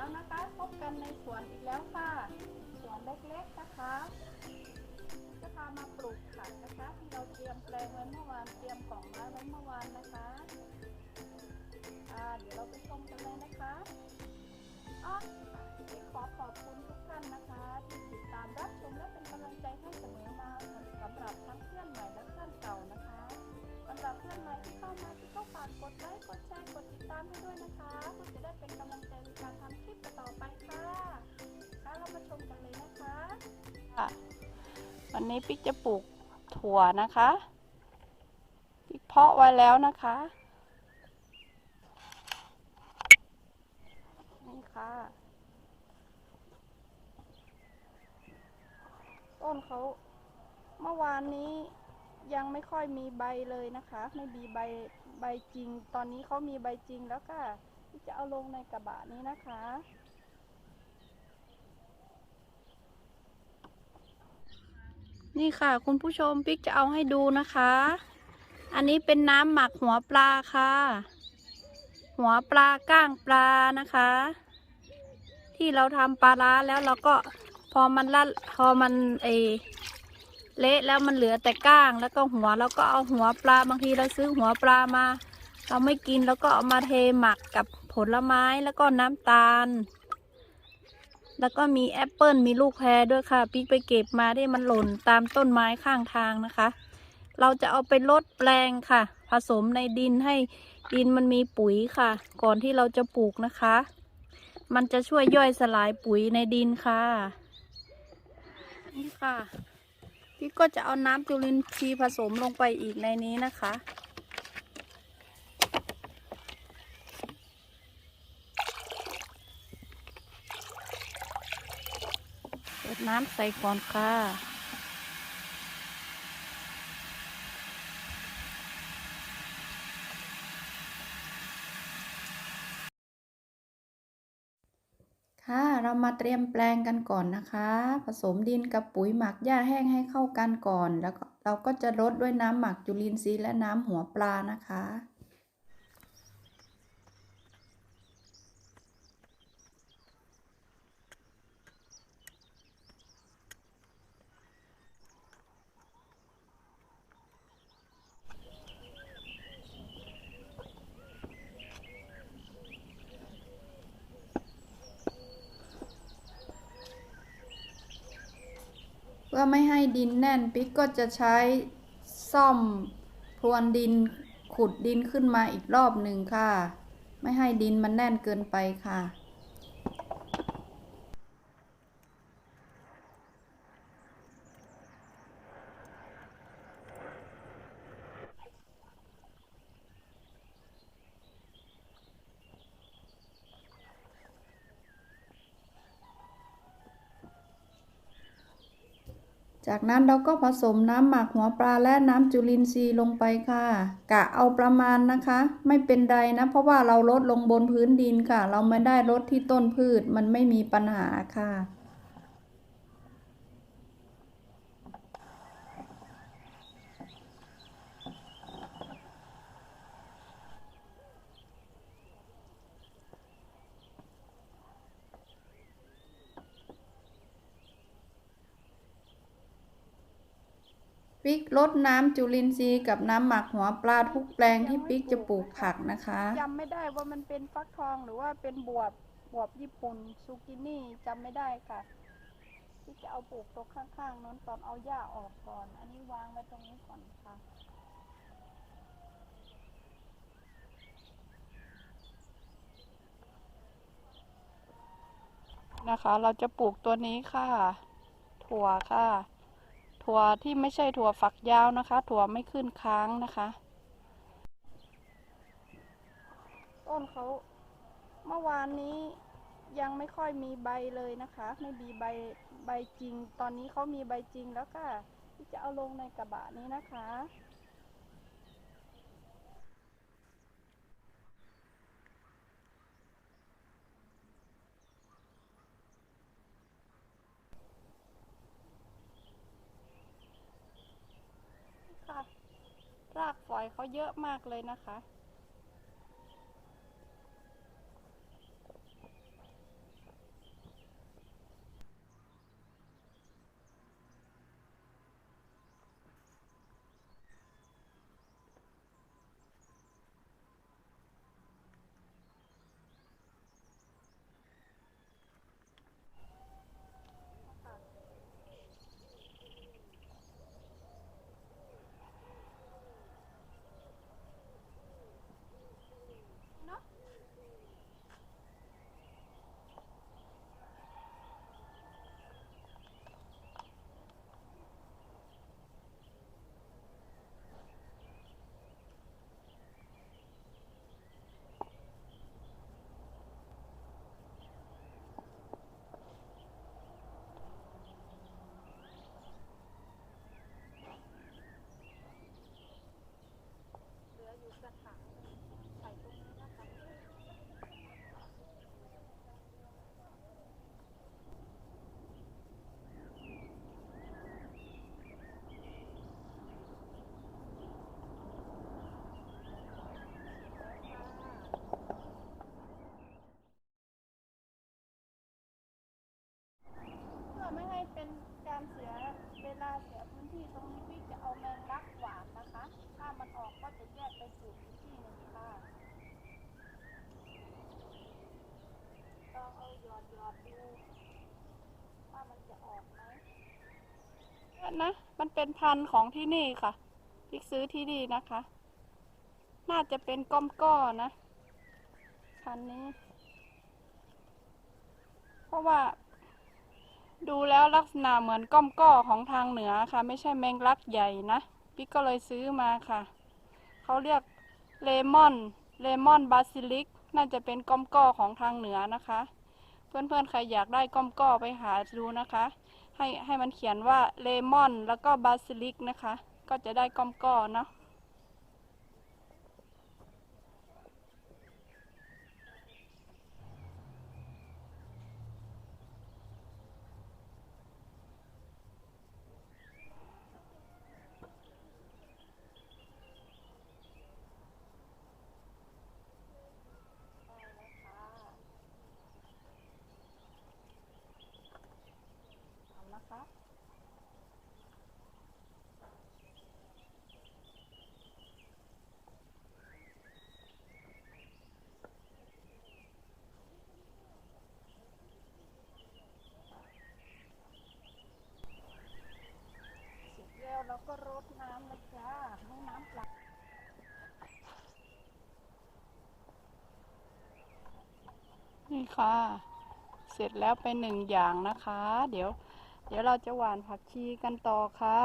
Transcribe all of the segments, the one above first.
แล้วนอีกแล้วค่ะ สวนเล็กๆนะคะจะพามาปลูกผักนะคะ ที่เราเตรียมแปลงไว้เมื่อวานเตรียมกล่องไม้ไว้เมื่อวานนะคะอ่าเดี๋ยวเราไปชมกันเลยนะคะอ๋อขอขอบคุณทุกท่านนะคะที่ติดตามรับชมและเป็นกำลังใจให้เสมอมาสำหรับทั้งเพื่อนใหม่และเพื่อนเก่านะคะสำหรับเพื่อนใหม่ที่เข้ามาที่ก็ฝากกดไลค์กดแชร์กดติดตามให้ด้วยนะคะเพื่อจะได้เป็นกำลังใจในการ เรามาชมกันเลยนะคะวันนี้ปิ๊กจะปลูกถั่วนะคะปิ๊กเพาะไว้แล้วนะคะนี่ค่ะต้นเขาเมื่อวานนี้ยังไม่ค่อยมีใบเลยนะคะ ไม่มีใบใบจริง ตอนนี้เขามีใบจริงแล้วค่ะที่จะเอาลงในกระบะนี้นะคะ นี่ค่ะคุณผู้ชมปิ๊กจะเอาให้ดูนะคะ อันนี้เป็นน้ำหมักหัวปลาค่ะ หัวปลาก้างปลานะคะ ที่เราทำปลาร้าแล้วเราก็พอมันละพอมันเอเละแล้วมันเหลือแต่ก้างแล้วก็หัวเราก็เอาหัวปลาบางทีเราซื้อหัวปลามา เราไม่กินแล้วก็เอามาเทหมักกับผลไม้แล้วก็น้ำตาล แล้วก็มีแอปเปิลมีลูกแพรด้วยค่ะปิ๊กไปเก็บมาที่มันหล่นตามต้นไม้ข้างทางนะคะ เราจะเอาไปลดแปลงค่ะ ผสมในดินให้ดินมันมีปุ๋ยค่ะ ก่อนที่เราจะปลูกนะคะ มันจะช่วยย่อยสลายปุ๋ยในดินค่ะ นี่ค่ะพี่ก็จะเอาน้ำจุลินทรีย์ผสมลงไปอีกในนี้นะคะ เปิด น้ำใส่ก่อนค่ะค่ะเรามาเตรียมแปลงกันก่อนนะคะ ผสมดินกับปุ๋ยหมักหญ้าแห้งให้เข้ากันก่อน แล้วก็เราก็จะรดด้วยน้ำหมักจุลินทรีย์และน้ำหัวปลานะคะ เพื่อไม่ให้ดินแน่นปิ๊กก็จะใช้ซ่อมพรวนดินขุดดินขึ้นมาอีกรอบหนึ่งค่ะ ไม่ให้ดินมันแน่นเกินไปค่ะ จากนั้นเราก็ผสมน้ำหมักหัวปลาและน้ำจุลินทรีย์ลงไปค่ะ กะเอาประมาณนะคะ ไม่เป็นไรนะ เพราะว่าเราลดลงบนพื้นดินค่ะ เราไม่ได้ลดที่ต้นพืชมันไม่มีปัญหาค่ะ ปิ๊กลดน้ำจุลินทรีย์กับน้ำหมักหัวปลาทุกแปลงที่ปิ๊กจะปลูกผักนะคะจำไม่ได้ว่ามันเป็นฟักทองหรือว่าเป็นบวบบวบญี่ปุ่นซูกินี่จำไม่ได้ค่ะที่จะเอาปลูกตรงข้างๆนั้นตอนเอาหญ้าออกก่อน อันนี้วางไว้ตรงนี้ก่อนค่ะนะคะ เราจะปลูกตัวนี้ค่ะ ถั่วค่ะ ถั่วที่ไม่ใช่ถั่วฝักยาวนะคะ ถั่วไม่ขึ้นค้างนะคะ ต้นเขาเมื่อวานนี้ยังไม่ค่อยมีใบเลยนะคะ ไม่มีใบใบจริง ตอนนี้เขามีใบจริงแล้วค่ะที่จะเอาลงในกระบะนี้นะคะค่ะ รากฝอยเขาเยอะมากเลยนะคะ นะ มันเป็นพันธุ์ของที่นี่ค่ะพิกซื้อที่นี่นะคะ น่าจะเป็นก้อมก้อนะ พันธุ์นี้ เพราะว่า ดูแล้วลักษณะเหมือนก้อมก้อของทางเหนือค่ะ ไม่ใช่แมงลักใหญ่นะพี่ก็เลยซื้อมาค่ะ เขาเรียกเลมอน เลมอนบาซิลิก น่าจะเป็นก้อมก้อของทางเหนือนะคะ เพื่อนๆใครอยากได้ก้อมก้อไปหาดูนะคะ ให้ให้มันเขียนว่าเลมอนแล้วก็บาซิลิกนะคะ ก็จะได้ก้อมก้อเนาะ เอานะคะ เสร็จ แล้วก็รดน้ำนะจ้าให้น้ำปลานี่ค่ะ เสร็จแล้วไปหนึ่งอย่างนะคะ เดี๋ยว เดี๋ยวเราจะหว่านผักชีกันต่อค่ะ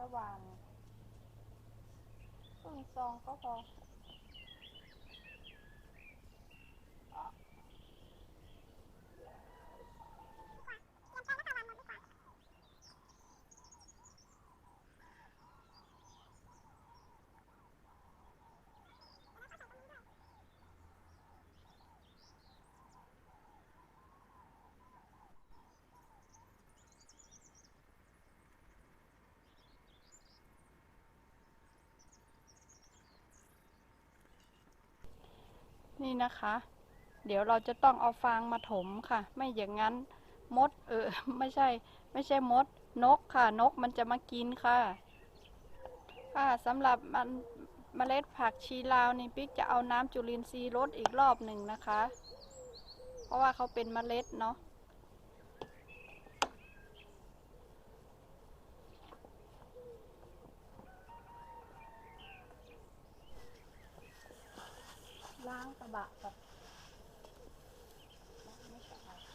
ระหว่างครึ่งซองก็พอ นี่นะคะ เดี๋ยวเราจะต้องเอาฟางมาถมค่ะ ไม่อย่างนั้นมดเออไม่ใช่ ไม่ใช่มด นกค่ะ นกมันจะมากินค่ะ ค่ะสำหรับมันเมล็ดผักชีลาวนี่ปิ๊กจะเอาน้ำจุลินทรีย์รดอีกรอบหนึ่งนะคะ เพราะว่าเขาเป็นเมล็ดเนาะ ล้างกระบะกับไม่สะอาดข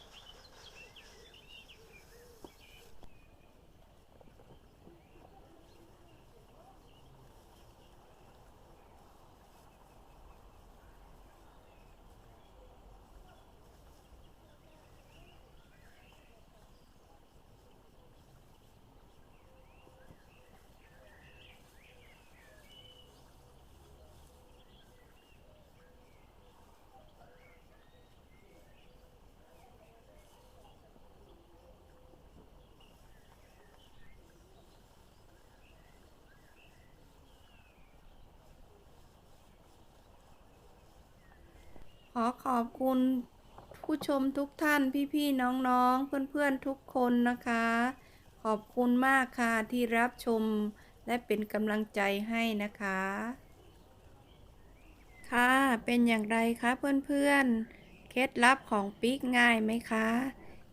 อขอบคุณผู้ชมทุกท่านพี่ๆน้องๆ เพื่อนๆทุกคนนะคะ ขอบคุณมากค่ะที่รับชมและเป็นกำลังใจให้นะคะ ค่ะเป็นอย่างไรคะเพื่อนๆ เคล็ดลับของปิ๊กง่ายไหมคะ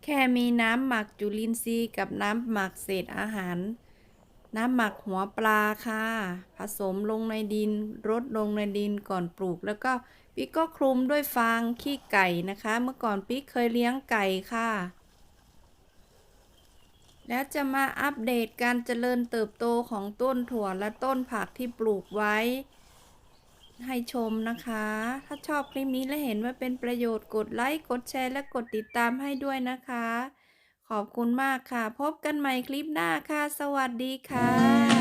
แค่มีน้ำหมักจุลินทรีย์กับน้ำหมักเศษอาหาร น้ำหมักหัวปลาค่ะ ผสมลงในดินรดลงในดินก่อนปลูกแล้วก็ ปิ๊กก็คลุมด้วยฟางขี้ไก่นะคะ เมื่อก่อนปิ๊กเคยเลี้ยงไก่ค่ะ แล้วจะมาอัปเดตการเจริญเติบโตของต้นถั่วและต้นผักที่ปลูกไว้ ให้ชมนะคะ ถ้าชอบคลิปนี้และเห็นว่าเป็นประโยชน์กดไลค์กดแชร์และกดติดตามให้ด้วยนะคะ ขอบคุณมากค่ะ พบกันใหม่คลิปหน้าค่ะ สวัสดีค่ะ